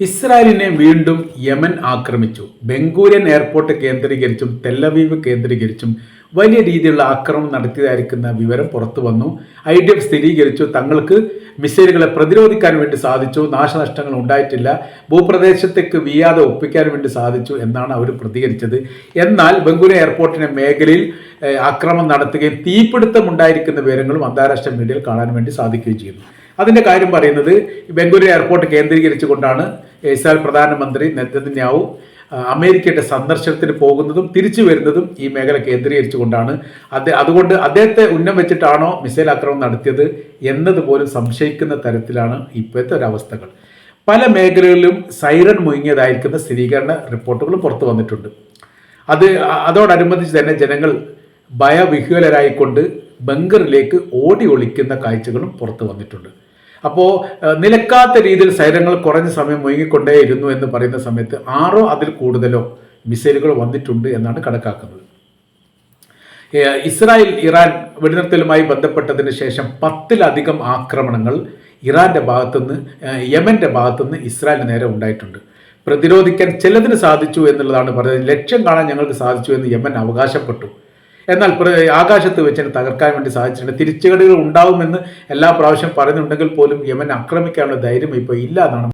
ഇസ്രായേലിനെ വീണ്ടും യമൻ ആക്രമിച്ചു. ബംഗൂരിയൻ എയർപോർട്ട് കേന്ദ്രീകരിച്ചും തെല്ലവീവ് കേന്ദ്രീകരിച്ചും വലിയ രീതിയിലുള്ള ആക്രമണം നടത്തിയതായിരിക്കുന്ന വിവരം പുറത്തു വന്നു. ഐ ഡി എഫ് സ്ഥിരീകരിച്ചു. തങ്ങൾക്ക് മിസൈലുകളെ പ്രതിരോധിക്കാൻ വേണ്ടി സാധിച്ചു. നാശനഷ്ടങ്ങൾ ഉണ്ടായിട്ടില്ല. ഭൂപ്രദേശത്തേക്ക് വീയാതെ ഒപ്പിക്കാൻ വേണ്ടി സാധിച്ചു എന്നാണ് അവർ പ്രതികരിച്ചത്. എന്നാൽ ബംഗൂരു എയർപോർട്ടിന്റെ മേഖലയിൽ ആക്രമണം നടത്തുകയും തീപിടുത്തം ഉണ്ടായിരിക്കുന്ന വിവരങ്ങളും അന്താരാഷ്ട്ര മീഡിയയിൽ കാണാൻ വേണ്ടി സാധിക്കുകയും ചെയ്യുന്നു. അതിന്റെ കാര്യം പറയുന്നത് ബംഗളൂരു എയർപോർട്ട് കേന്ദ്രീകരിച്ചുകൊണ്ടാണ് ഇസ്രായേൽ പ്രധാനമന്ത്രി നെതന്യാവു അമേരിക്കയുടെ സന്ദർശനത്തിന് പോകുന്നതും തിരിച്ചു വരുന്നതും ഈ മേഖല കേന്ദ്രീകരിച്ചുകൊണ്ടാണ്. അത് അതുകൊണ്ട് അദ്ദേഹത്തെ ഉന്നം വെച്ചിട്ടാണോ മിസൈൽ ആക്രമണം നടത്തിയത് എന്നതുപോലും സംശയിക്കുന്ന തരത്തിലാണ് ഇപ്പോഴത്തെ ഒരവസ്ഥകൾ. പല മേഖലകളിലും സൈറൺ മുങ്ങിയതായിരിക്കുന്ന സ്ഥിരീകരണ റിപ്പോർട്ടുകൾ പുറത്തു വന്നിട്ടുണ്ട്. അത് അതോടനുബന്ധിച്ച് തന്നെ ജനങ്ങൾ ഭയവിഹ്വലരായിക്കൊണ്ട് ബങ്കറിലേക്ക് ഓടി ഒളിക്കുന്ന കാഴ്ചകളും പുറത്തു വന്നിട്ടുണ്ട്. അപ്പോൾ നിലക്കാത്ത രീതിയിൽ സൈരങ്ങൾ കുറഞ്ഞ സമയം മുഴുകിക്കൊണ്ടേയിരുന്നു എന്ന് പറയുന്ന സമയത്ത് ആറോ അതിൽ കൂടുതലോ മിസൈലുകൾ വന്നിട്ടുണ്ട് എന്നാണ് കണക്കാക്കുന്നത്. ഇസ്രായേൽ ഇറാൻ വെടിനിർത്തലുമായി ബന്ധപ്പെട്ടതിന് ശേഷം പത്തിലധികം ആക്രമണങ്ങൾ ഇറാന്റെ ഭാഗത്തുനിന്ന് യമന്റെ ഭാഗത്തുനിന്ന് ഇസ്രായേലിന് നേരെ ഉണ്ടായിട്ടുണ്ട്. പ്രതിരോധിക്കാൻ ചിലതിന് സാധിച്ചു എന്നുള്ളതാണ് പറയുന്നത് ലക്ഷ്യം കാണാൻ ഞങ്ങൾക്ക് സാധിച്ചു എന്ന് യമൻ അവകാശപ്പെട്ടു. എന്നാൽ ആകാശത്ത് വെച്ചിട്ട് തകർക്കാൻ വേണ്ടി സാധിച്ചിട്ടുണ്ട്. തിരിച്ചുകടികൾ ഉണ്ടാവുമെന്ന് എല്ലാ പ്രാവശ്യം പറയുന്നുണ്ടെങ്കിൽ പോലും യമൻ ആക്രമിക്കാനുള്ള ധൈര്യം ഇപ്പോൾ ഇല്ല എന്നാണ്